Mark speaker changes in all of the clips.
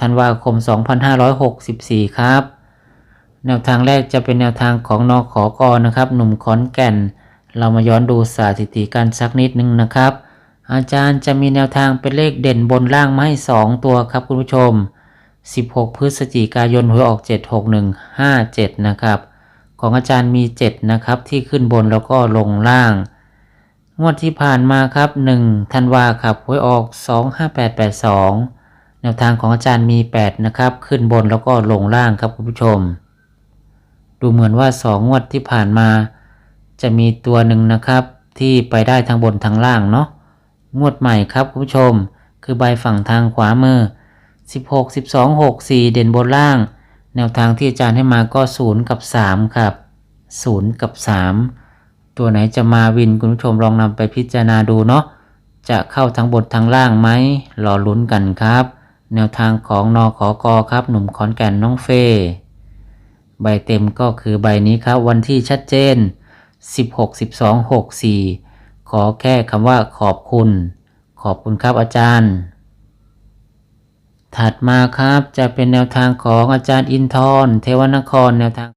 Speaker 1: ธันวาคม 2564 ครับ แนวทางแรกจะเป็นแนวทางของนอขอกอนะครับ หนุ่มขอนแก่น เรามาย้อนดูสถิติกันสักนิดนึงนะครับ อาจารย์จะมีแนวทางเป็นเลขเด่นบนล่างมาให้ 2 ตัวครับคุณผู้ชม 16 พฤศจิกายนหวยออก 76157 นะครับ ของอาจารย์มี 7 นะครับ ที่ขึ้นบนแล้วก็ลงล่าง งวดที่ผ่านมาครับ 1 ธันวาครับหวยออก 25882 แนวทางของอาจารย์มี 8 นะครับ ขึ้นบนแล้วก็ลงล่างครับคุณผู้ชม ดูเหมือนว่า 2 งวดที่ผ่านมา จะมีตัวหนึ่งนะครับที่ไปได้ทั้งบนทั้งล่างเนาะงวดใหม่ครับคุณผู้ชม คือใบฝั่งทางขวามือ 16 12 6 4 เด่นบนล่าง แนวทางที่อาจารย์ให้มาก็ 0 กับ 3 ครับ 0 กับ 3 ตัวไหนจะมาวินคุณผู้ชมลองนำไปพิจารณาดูเนาะจะเข้าทั้งบนทั้งล่างไหมรอลุ้นกันครับ แนวทางของนอขอกอครับ หนุ่มขอนแก่นน้องเฟย์ใบเต็มก็คือใบนี้ครับ วันที่ชัดเจน 16 12 6 4 ขอแค่คำว่าขอบคุณ ขอบคุณครับอาจารย์ ถัดมาครับจะเป็นแนวทางของอาจารย์อินทร์เทวนครแนวทาง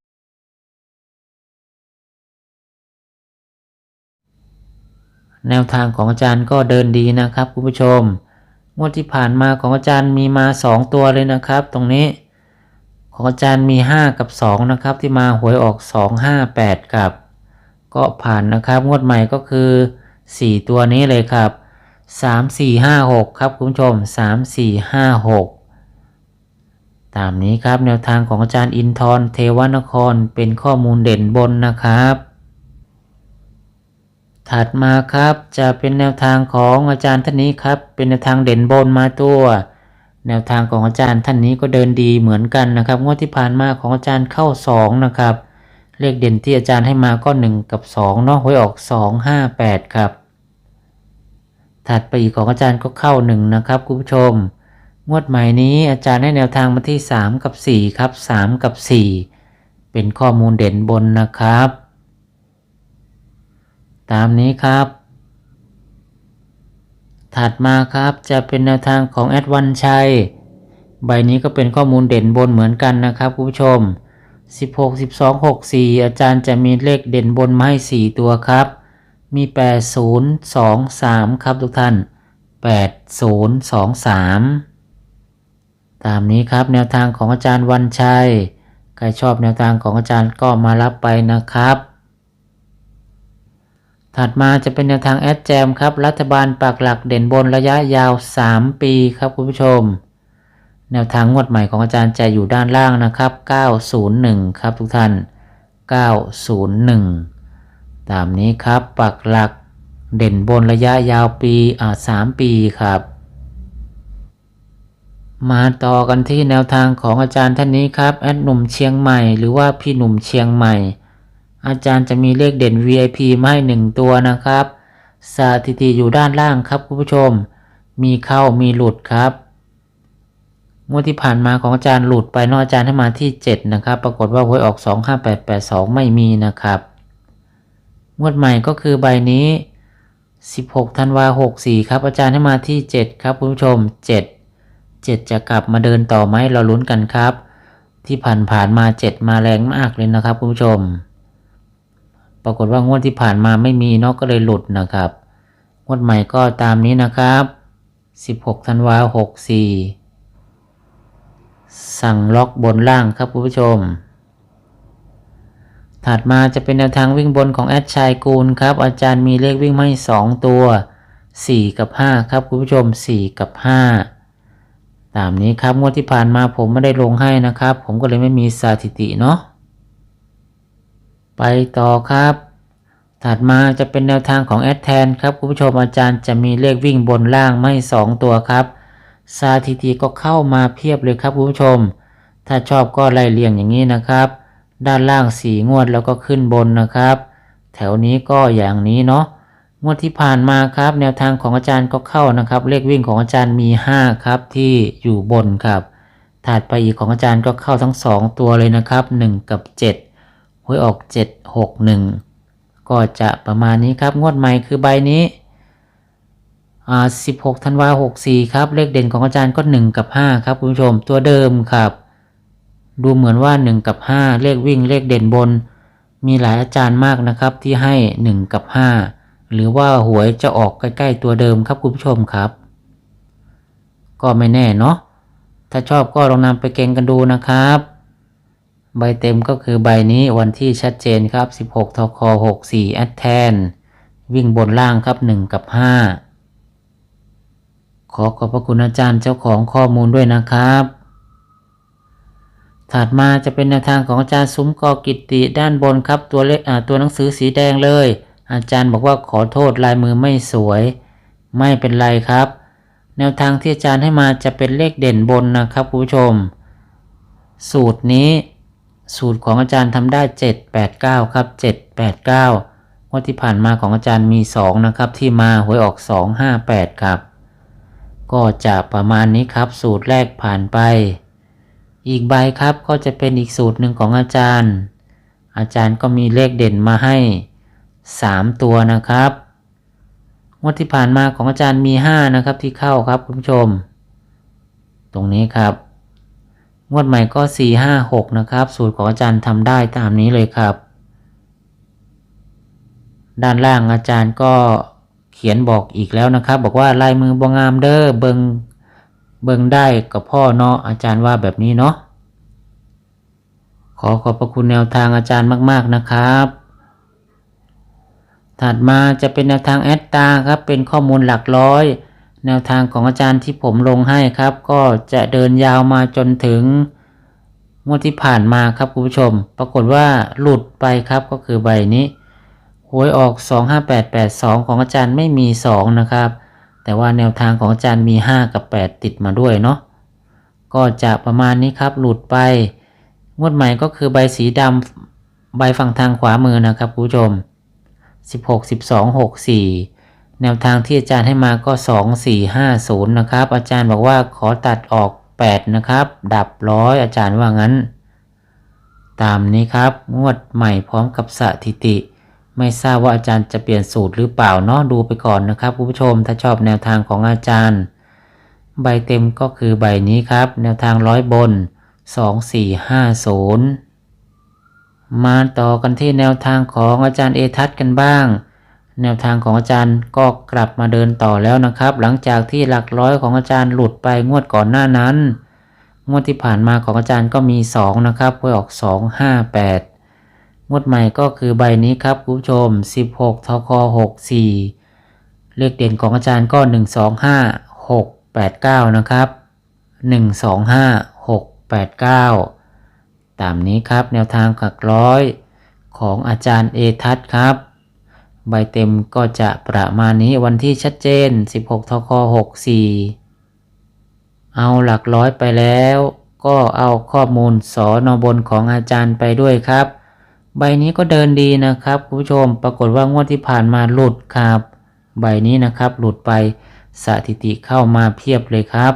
Speaker 1: แนวทางของอาจารย์ก็เดินดีนะครับคุณผู้ชม งวดที่ผ่านมาของอาจารย์มีมา2ตัวเลยนะครับ ตรงนี้ ของอาจารย์มี5กับ2นะครับ ที่มาหวยออก2 5 8กับ ก็ผ่านนะครับ งวดใหม่ก็คือ4ตัวนี้เลยครับ3 4 5 6ครับคุณผู้ชม3 4 5 6ตามนี้ครับแนวทางของอาจารย์อินทร์เทวนครเป็นข้อมูลเด่นบนนะครับ ถัดมาครับจะเป็นแนวทางของอาจารย์ท่านนี้ครับ เป็นแนวทางเด่นบนมาตัว แนวทางของอาจารย์ท่านนี้ก็เดินดีเหมือนกันนะครับ งวดที่ผ่านมาของอาจารย์เข้า 2 นะครับ เลขเด่นที่อาจารย์ให้มาก็ 1 กับ2เนาะหวยออก 2 5 8 ครับ ถัดไปอีกของอาจารย์ก็เข้า 1 นะครับคุณผู้ชม งวดใหม่นี้อาจารย์ให้แนวทางมาที่ 3 กับ 4 ครับ 3 กับ 4 เป็นข้อมูลเด่นบนนะครับ ตามนี้ครับ ถัดมาครับจะเป็นแนวทางของแอดวันชัย ใบนี้ก็เป็นข้อมูลเด่นบนเหมือนกันนะครับคุณผู้ชม 16 12 6 4 อาจารย์จะมีเลขเด่นบนมาให้ 4 ตัวครับ มี 8 0 2 3 ครับทุกท่าน 8 0 2 3 ตามนี้ครับแนวทางของอาจารย์วันชัย ใครชอบแนวทางของอาจารย์ก็มารับไปนะครับ ถัดมาจะเป็นแนวทางแอดแจมครับ รัฐบาลปักหลักเด่นบนระยะยาว 3 ปีครับคุณผู้ชม แนวทางงวดใหม่ของอาจารย์จะอยู่ด้านล่างนะครับ 901 ครับทุกท่าน 901 ตามนี้ครับปักหลักเด่นบนระยะยาวปีอ่า3ปีครับ มาต่อกันที่แนวทางของอาจารย์ท่านนี้ครับแอดหนุ่มเชียงใหม่ หรือว่าพี่หนุ่มเชียงใหม่ อาจารย์จะมีเลขเด่น VIP มาให้หนึ่งตัวนะครับ สถิติอยู่ด้านล่างครับคุณผู้ชม มีเข้ามีหลุดครับงวดที่ผ่านมาของอาจารย์หลุดไปนอะอาจารย์ให้มาที่ 7 นะครับ ปรากฏว่าหวยออก 25882 ไม่มีนะครับ งวดใหม่ก็คือใบนี้ 16ธันวา64 ครับ อาจารย์ให้มาที่ 7 ครับคุณผู้ชม 7 7 จะกลับมาเดินต่อไหมเราลุ้นกันครับ ที่ผ่านผ่านมา 7 มาแรงมากเลยนะครับคุณผู้ชม ปรากฏว่างวดที่ผ่านมาไม่มีเนาะก็เลยหลุดนะครับ งวดใหม่ก็ตามนี้นะครับ 16ธันวา64 สั่งล็อกบนล่างครับคุณผู้ชม ถัดมาจะเป็นแนวทางวิ่งบนของแอดชายกูลครับ อาจารย์มีเลขวิ่งมาให้ 2 ตัว 4 กับ 5 ครับคุณผู้ชม 4 กับ 5 ตามนี้ครับงวดที่ผ่านมาผมไม่ได้ลงให้นะครับ ผมก็เลยไม่มีสถิติเนาะ ไปต่อครับ ถัดมาจะเป็นแนวทางของแอดแทนครับคุณผู้ชมอาจารย์จะมีเลขวิ่งบนล่างไม่ 2 ตัวครับสถิติก็เข้ามาเพียบเลยครับคุณผู้ชม ถ้าชอบก็ไล่เรียงอย่างนี้นะครับ ด้านล่างสีงวดแล้วก็ขึ้นบนนะครับ แถวนี้ก็อย่างนี้เนาะงวดที่ผ่านมาครับ แนวทางของอาจารย์ก็เข้านะครับ เลขวิ่งของอาจารย์มี 5 ครับที่อยู่บนครับถัดไปอีกของอาจารย์ก็เข้าทั้ง 2 ตัวเลยนะครับ 1 กับ 7 หวยออก 7 6 1 ก็จะประมาณนี้ครับ งวดใหม่คือใบนี้อ่า16ธันวา64 ครับ เลขเด่นของอาจารย์ก็ 1 กับ 5 ครับคุณผู้ชมตัวเดิมครับ ดูเหมือนว่า 1 กับ 5 เลขวิ่งเลขเด่นบน มีหลายอาจารย์มากนะครับที่ให้ 1 กับ 5 หรือว่าหวยจะออกใกล้ ๆ ตัวเดิมครับคุณผู้ชมครับ ก็ไม่แน่เนาะถ้าชอบก็ลองนำไปเก่งกันดูนะครับ ใบเต็มก็คือใบนี้วันที่ชัดเจนครับ 16ทค64 แอดแทน วิ่งบนล่างครับ 1 กับ 5 ขอขอบพระคุณอาจารย์เจ้าของข้อมูลด้วยนะครับ ถัดมาจะเป็นแนวทางของอาจารย์ซุ้มกอกิติด้านบนครับ ตัวเลขตัวหนังสือสีแดงเลย อาจารย์บอกว่าขอโทษลายมือไม่สวย ไม่เป็นไรครับ แนวทางที่อาจารย์ให้มาจะเป็นเลขเด่นบนนะครับคุณผู้ชม สูตรนี้ สูตรของอาจารย์ทำได้ 789 ครับ 789งวดที่ผ่านมาของอาจารย์มี 2 นะครับ ที่มาหวยออก 258 ครับ ก็จะประมาณนี้ครับ สูตรแรกผ่านไป อีกใบครับก็จะเป็นอีกสูตรหนึ่งของอาจารย์ อาจารย์ก็มีเลขเด่นมาให้ 3 ตัวนะครับงวดที่ผ่านมาของอาจารย์มี 5 นะครับที่เข้าครับคุณผู้ชม ตรงนี้ครับ งวดใหม่ก็ 4 5 6 นะครับ สูตรของอาจารย์ทำได้ตามนี้เลยครับ ด้านล่างอาจารย์ก็เขียนบอกอีกแล้วนะครับ บอกว่าลายมือบงามเด้อเบิงเบิงได้กับพ่อเนาะอาจารย์ว่าแบบนี้เนาะขอขอบพระคุณแนวทางอาจารย์มากๆนะครับ ถัดมาจะเป็นแนวทางแอดตาครับเป็นข้อมูลหลักร้อย แนวทางของอาจารย์ที่ผมลงให้ครับ ก็จะเดินยาวมาจนถึงงวดที่ผ่านมาครับคุณผู้ชม ปรากฏว่าหลุดไปครับก็คือใบนี้หวยออก 25882 ของอาจารย์ไม่มี 2 นะครับ แต่ว่าแนวทางของอาจารย์มี 5 กับ 8 ติดมาด้วยเนาะก็จะประมาณนี้ครับหลุดไป งวดใหม่ก็คือใบสีดำใบฝั่งทางขวามือนะครับคุณผู้ชม 16 12 64 แนวทางที่อาจารย์ให้มาก็ 2 4 5 0 นะครับ อาจารย์บอกว่าขอตัดออก 8 นะครับ ดับร้อยอาจารย์ว่างั้น ตามนี้ครับงวดใหม่พร้อมกับสถิติ ไม่ทราบว่าอาจารย์จะเปลี่ยนสูตรหรือเปล่าเนาะดูไปก่อนนะครับคุณผู้ชมถ้าชอบแนวทางของอาจารย์ ใบเต็มก็คือใบนี้ครับ แนวทางร้อยบน 2450 มาต่อกันที่แนวทางของอาจารย์เอทัศน์กันบ้าง แนวทางของอาจารย์ก็กลับมาเดินต่อแล้วนะครับ หลังจากที่หลักร้อยของอาจารย์หลุดไปงวดก่อนหน้านั้น งวดที่ผ่านมาของอาจารย์ก็มี 2 นะครับหวยออก 258 งวดใหม่ก็คือใบนี้ครับคุณผู้ชม 16ทค64 เลขเด่นของอาจารย์ก็ 125 689 นะครับ 125 689 ตามนี้ครับแนวทางกักร้อยของอาจารย์เอทัศนครับ ใบเต็มก็จะประมาณนี้วันที่ชัดเจน 16ทค64 เอาหลักร้อยไปแล้ว ก็เอาข้อมูลสอนอบนของอาจารย์ไปด้วยครับ ใบนี้ก็เดินดีนะครับคุณผู้ชมปรากฏว่างวดที่ผ่านมาหลุดครับ ใบนี้นะครับหลุดไปสถิติเข้ามาเพียบเลยครับ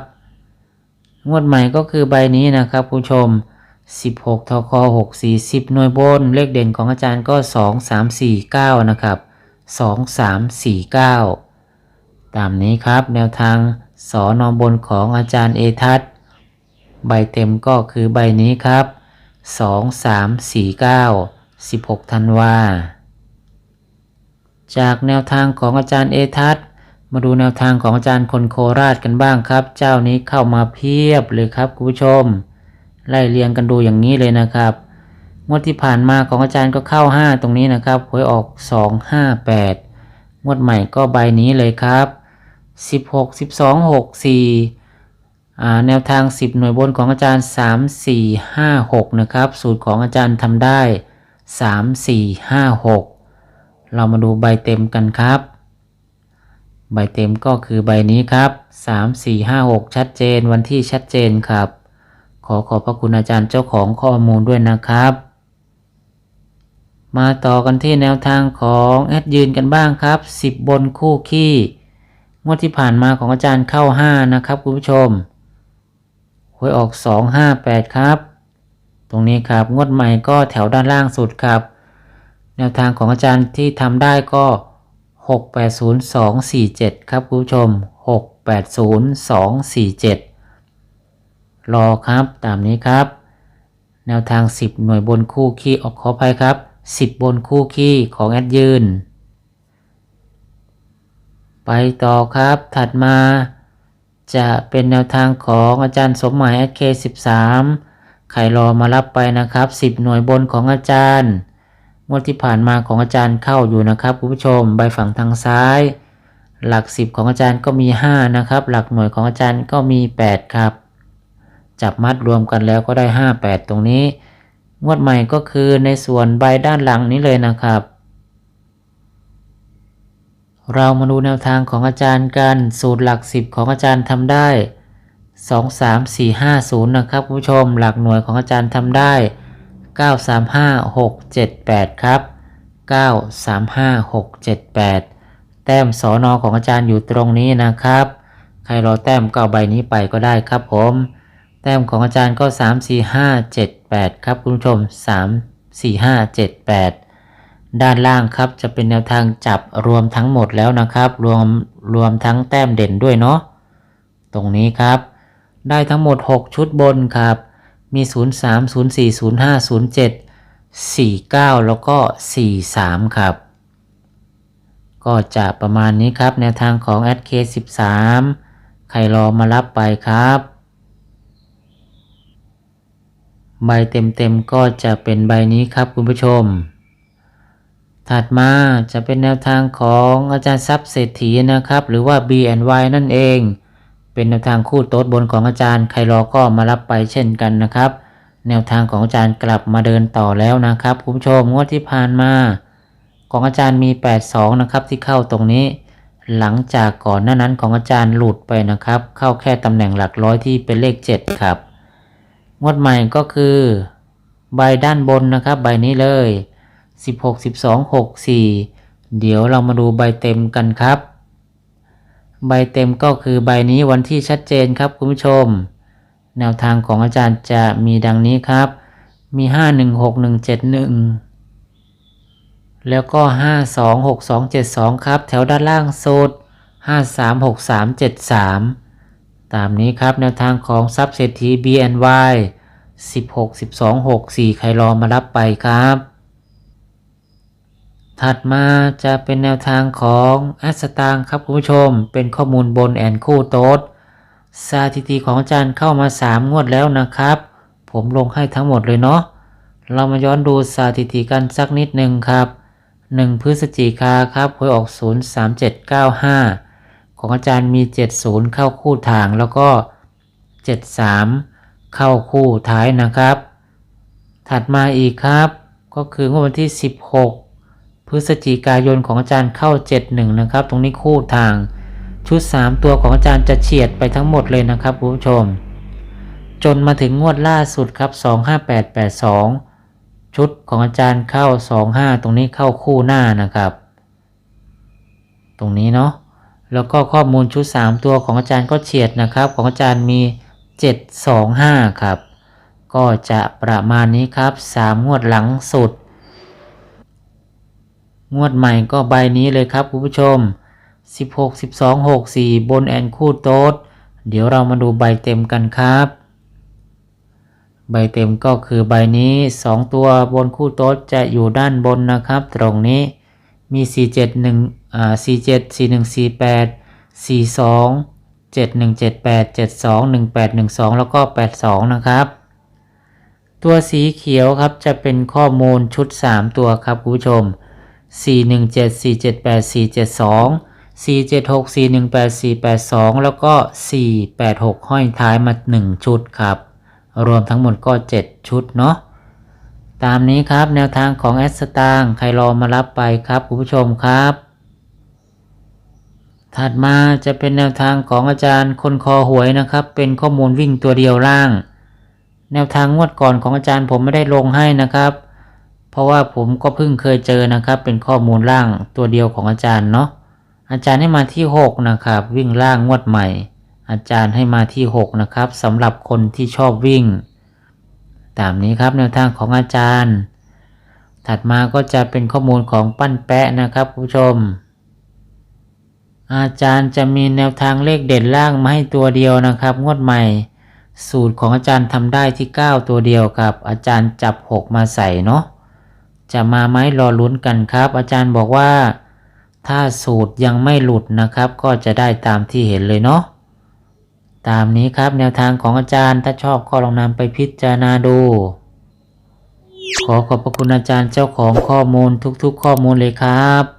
Speaker 1: งวดใหม่ก็คือใบนี้นะครับคุณผู้ชม 16ทค6 40หน่วยบน เลขเด่นของอาจารย์ก็ 2 3 4 9 นะครับ 2 3 4 9 ตามนี้ครับแนวทางสอนอบนของอาจารย์เอทัศใบเต็มก็คือใบนี้ครับ 2 3 4 9 16 ธันวา จากแนวทางของอาจารย์เอทัศมาดูแนวทางของอาจารย์คนโคราชกันบ้างครับ เจ้านี้เข้ามาเพียบเลยครับคุณผู้ชม ไล่เรียงกันดูอย่างนี้เลยนะครับ งวดที่ผ่านมาของอาจารย์ก็เข้า 5 ตรงนี้นะครับหวยออก 2 5 8 งวดใหม่ก็ใบนี้เลยครับ 16 12 6 4อ่แนวทาง 10 หน่วยบนของอาจารย์ 3 4 5 6 นะครับ สูตรของอาจารย์ทำได้ 3 4 5 6 เรามาดูใบเต็มกันครับ ใบเต็มก็คือใบนี้ครับ 3 4 5 6 ชัดเจนวันที่ชัดเจนครับ ขอขอบพระคุณอาจารย์เจ้าของข้อมูลด้วยนะครับ มาต่อกันที่แนวทางของแอดยืนกันบ้างครับ 10 บนคู่ขี้ งวดที่ผ่านมาของอาจารย์เข้า 5 นะครับคุณผู้ชมหวยออก 2 5 8 ครับ ตรงนี้ครับงวดใหม่ก็แถวด้านล่างสุดครับ แนวทางของอาจารย์ที่ทำได้ก็ 680247 ครับคุณผู้ชม 680247 รอครับตามนี้ครับ แนวทาง 10 หน่วยบนคู่ขี้ออกขออภัยครับ 10 บนคู่ขี้ของแอดยืน ไปต่อครับถัดมาจะเป็นแนวทางของอาจารย์สมหมายแอดเค13ใครรอมารับไปนะครับ 10 หน่วยบนของอาจารย์งวดที่ผ่านมาของอาจารย์เข้าอยู่นะครับคุณผู้ชมใบฝั่งทางซ้าย หลัก 10 ของอาจารย์ก็มี 5 นะครับ หลักหน่วยของอาจารย์ก็มี 8 ครับ จับมัดรวมกันแล้วก็ได้ 5 8 ตรงนี้ งวดใหม่ก็คือในส่วนใบด้านหลังนี้เลยนะครับ เรามาดูแนวทางของอาจารย์กันสูตรหลัก 10 ของอาจารย์ทำได้ 2 3 4 5 0 นะครับคุณผู้ชมหลักหน่วยของอาจารย์ทำได้ 9 3 5 6 7 8 ครับ 9 3 5 6 7 8 แต้มสอนอของอาจารย์อยู่ตรงนี้นะครับ ใครรอแต้มก็เอาใบนี้ไปก็ได้ครับผม ต้มของอาจารย์ก็ 3 4 5 7 8 ครับคุณผู้ชม 3 4 5 7 8 ด้านล่างครับจะเป็นแนวทางจับรวมทั้งหมดแล้วนะครับ รวมรวมทั้งแต้มเด่นด้วยเนาะตรงนี้ครับ ได้ทั้งหมด 6 ชุดบนครับ มี 0 3 0 4 0 5 0 7 4 9 แล้วก็ 4 3 ครับ ก็จะประมาณนี้ครับแนวทางของ a d k 13ใครรอมารับไปครับ ใบเต็มๆก็จะเป็นใบนี้ครับคุณผู้ชม ถัดมาจะเป็นแนวทางของอาจารย์ทรัพย์เศรษฐีนะครับ หรือว่า BNY นั่นเอง เป็นแนวทางคู่โต๊ดบนของอาจารย์ใครรอก็มารับไปเช่นกันนะครับ แนวทางของอาจารย์กลับมาเดินต่อแล้วนะครับคุณผู้ชมงวดที่ผ่านมา ของอาจารย์มี 82 นะครับที่เข้าตรงนี้ หลังจากก่อนหน้านั้นของอาจารย์หลุดไปนะครับ เข้าแค่ตำแหน่งหลักร้อยที่เป็นเลข 7 ครับ งวดใหม่ก็คือ ใบด้านบนนะครับ ใบนี้เลย 16 12 6 4 เดี๋ยวเรามาดูใบเต็มกันครับ ใบเต็มก็คือใบนี้วันที่ชัดเจนครับคุณผู้ชม แนวทางของอาจารย์จะมีดังนี้ครับ มี 5 1 6 1 7 1แล้วก็ 5 2 6 2 7 2 ครับ แถวด้านล่างสุด 5 3 6 3 7 3 ตามนี้ครับแนวทางของซับเศรษฐี BNY 16 12 6 4 ใครรอมารับไปครับ ถัดมาจะเป็นแนวทางของแอสตางครับคุณผู้ชม เป็นข้อมูลบนแอนคู่โต๊ดสถิติของอาจารย์เข้ามา 3 งวดแล้วนะครับ ผมลงให้ทั้งหมดเลยเนาะเรามาย้อนดูสถิติกันสักนิดหนึ่งครับ 1 พฤศจิกาครับหวยออก 03795 ของอาจารย์มี 70 เข้าคู่ทางแล้วก็ 73 เข้าคู่ท้ายนะครับ ถัดมาอีกครับ ก็คืองวดวันที่ 16 พฤศจิกายนของอาจารย์เข้า 71 นะครับ ตรงนี้คู่ทางชุด 3 ตัวของอาจารย์จะเฉียดไปทั้งหมดเลยนะครับคุณผู้ชม จนมาถึงงวดล่าสุดครับ 25882 ชุดของอาจารย์เข้า 25 ตรงนี้เข้าคู่หน้านะครับ ตรงนี้เนาะ แล้วก็ข้อมูลชุด 3 ตัวของอาจารย์ก็เฉียดนะครับ ของอาจารย์มี 725 ครับ ก็จะประมาณนี้ครับ 3 งวดหลังสุด งวดใหม่ก็ใบนี้เลยครับคุณผู้ชม 16 12 6 4 บนแอนคู่โต๊ดเดี๋ยวเรามาดูใบเต็มกันครับ ใบเต็มก็คือใบนี้ 2 ตัวบนคู่โต๊ดจะอยู่ด้านบนนะครับ ตรงนี้มี 471 อ่า47 4148 42 7178 72 1812แล้วก็82นะครับ ตัวสีเขียวครับจะเป็นข้อมูลชุด3ตัวครับคุณผู้ชม417 478 472 476 418 482แล้วก็486ห้อยท้ายมา1ชุดครับ รวมทั้งหมดก็7ชุดเนาะตามนี้ครับแนวทางของแอสตางใครรอมารับไปครับคุณผู้ชมครับ ถัดมาจะเป็นแนวทางของอาจารย์คนคอหวยนะครับ เป็นข้อมูลวิ่งตัวเดียวล่าง แนวทางงวดก่อนของอาจารย์ผมไม่ได้ลงให้นะครับ เพราะว่าผมก็เพิ่งเคยเจอนะครับ เป็นข้อมูลล่างตัวเดียวของอาจารย์เนาะอาจารย์ให้มาที่ 6 นะครับ วิ่งล่างงวดใหม่ อาจารย์ให้มาที่ 6 นะครับสำหรับคนที่ชอบวิ่ง ตามนี้ครับแนวทางของอาจารย์ ถัดมาก็จะเป็นข้อมูลของปั้นแปะนะครับผู้ชม อาจารย์จะมีแนวทางเลขเด่นล่างมาให้ตัวเดียวนะครับ งวดใหม่ สูตรของอาจารย์ทำได้ที่ 9 ตัวเดียวครับ อาจารย์จับ 6 มาใส่เนาะจะมาไหมรอลุ้นกันครับ อาจารย์บอกว่า ถ้าสูตรยังไม่หลุดนะครับ ก็จะได้ตามที่เห็นเลยเนาะตามนี้ครับแนวทางของอาจารย์ถ้าชอบก็ลองนำไปพิจารณาดู ขอขอบพระคุณอาจารย์เจ้าของข้อมูลทุกๆ ข้อมูลเลยครับ